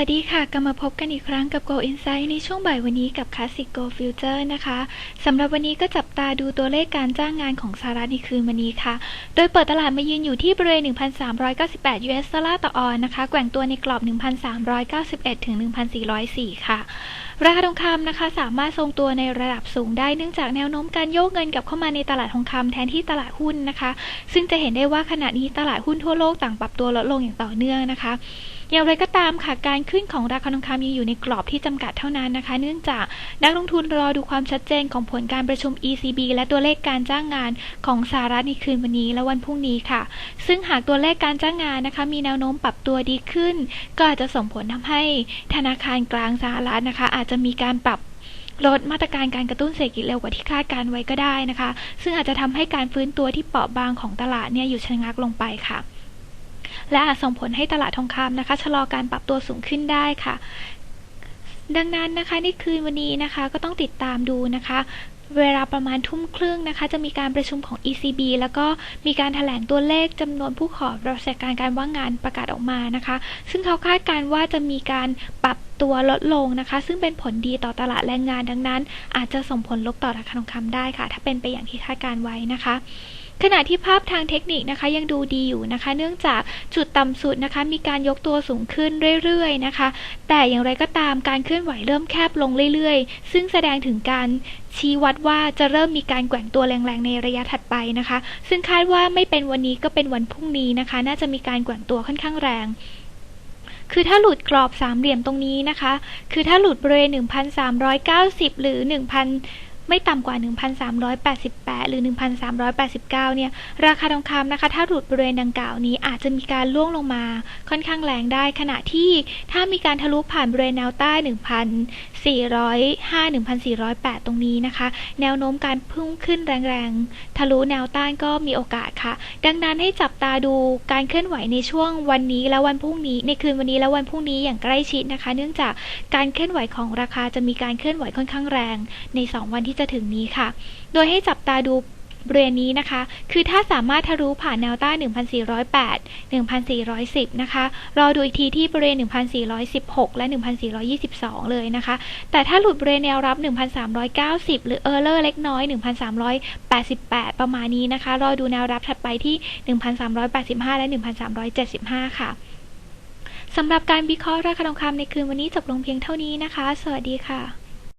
วัสดีค่ะ กลับมาพบกันอีกครั้งกับ Go Insight ในช่วงบ่ายวันนี้กับ Classic Go Future นะคะสำหรับวันนี้ก็จับตาดูตัวเลขการจ้างงานของสหรัฐในคืนวันนี้ค่ะ โดยเปิดตลาดมายืนอยู่ที่บริเวณ 1,398 US ดอลลาร์ต่อออนนะคะ แกว่งตัวในกรอบ 1,391ถึง1,404 ค่ะราคาทองคำนะคะสามารถทรงตัวในระดับสูงได้เนื่องจากแนวโน้มการโยกเงินกลับเข้ามาในตลาดทองคำแทนที่ตลาดหุ้นนะคะ ซึ่งจะเห็นได้ว่าขณะนี้ตลาดหุ้นทั่วโลกต่างปรับตัวลดลงอย่างต่อเนื่องนะคะอย่างไรก็ตามค่ะการขึ้นของราคาทองคำยังอยู่ในกรอบที่จำกัดเท่านั้นนะคะ เนื่องจากนักลงทุนรอดูความชัดเจนของผลการประชุม ECB และตัวเลขการจ้างงานของสหรัฐในคืนวันนี้และวันพรุ่งนี้ค่ะ ซึ่งหากตัวเลขการจ้างงานนะคะ มีแนวโน้มปรับตัวดีขึ้น ก็อาจจะส่งผลทำให้ธนาคารกลางสหรัฐนะคะอาจจะมีการปรับลดมาตรการการกระตุ้นเศรษฐกิจเร็วกว่าที่คาดการไว้ก็ได้นะคะ ซึ่งอาจจะทำให้การฟื้นตัวที่เปราะบางของตลาดเนี่ยอยู่ชะงักลงไปค่ะ และอาจส่งผลให้ตลาดทองคำนะคะชะลอการปรับตัวสูงขึ้นได้ค่ะดังนั้นนะคะในคืนวันนี้นะคะก็ต้องติดตามดูนะคะ เวลาประมาณทุ่มครึ่งนะคะ จะมีการประชุมของ ECB แล้วก็มีการถแถลงตัวเลขจำนวนผู้ขอรับราชการการว่างงานประกาศออกมานะคะ ซึ่งเขาคาดการณ์ว่าจะมีการปรับตัวลดลงนะคะ ซึ่งเป็นผลดีต่อตลาดแรงงานดังนั้น อาจจะส่งผลลบต่อราคาทองคำได้ค่ะ ถ้าเป็นไปอย่างที่คาดการไว้นะคะ ขณะที่ภาพทางเทคนิคนะคะยังดูดีอยู่นะคะ เนื่องจากจุดต่ำสุดนะคะ มีการยกตัวสูงขึ้นเรื่อยๆนะคะ แต่อย่างไรก็ตามการเคลื่อนไหวเริ่มแคบลงเรื่อยๆ ซึ่งแสดงถึงการชี้วัดว่าจะเริ่มมีการแกว่งตัวแรงๆในระยะถัดไปนะคะ ซึ่งคาดว่าไม่เป็นวันนี้ก็เป็นวันพรุ่งนี้นะคะ น่าจะมีการแกว่งตัวค่อนข้างแรงคือถ้าหลุดกรอบสามเหลี่ยมตรงนี้นะคะ คือถ้าหลุดบริเวณ 1,390 หรือ 1,000 ไม่ต่ำกว่า 1,388 หรือ 1,389 เนี่ย ราคาทองคำนะคะ ถ้าหลุดบริเวณดังกล่าวนี้อาจจะมีการล่วงลงมาค่อนข้างแรงได้ ขณะที่ถ้ามีการทะลุผ่านบริเวณแนวใต้ 405 1,408 ตรงนี้นะคะ แนวโน้มการพุ่งขึ้นแรงๆ ทะลุแนวต้านก็มีโอกาสค่ะ ดังนั้นให้จับตาดูการเคลื่อนไหวในช่วงวันนี้และวันพรุ่งนี้ ในคืนวันนี้และวันพรุ่งนี้อย่างใกล้ชิดนะคะ เนื่องจากการเคลื่อนไหวของราคาจะมีการเคลื่อนไหวค่อนข้างแรง ใน 2 วันที่จะถึงนี้ค่ะ โดยให้จับตาดู บริเวณนี้นะคะ คือถ้าสามารถทะลุผ่านแนวต้าน 1,408 1,410 นะคะ รอดูอีกทีที่บริเวณ 1,416 และ 1,422 เลยนะคะ แต่ถ้าหลุดบริเวณแนวรับ 1,390 หรือเออร์เลอร์เล็กน้อย 1,388 ประมาณนี้นะคะ รอดูแนวรับถัดไปที่ 1,385 และ 1,375 ค่ะสำหรับการวิเคราะห์ราคาทองคำในคืนวันนี้จบลงเพียงเท่านี้นะคะ สวัสดีค่ะ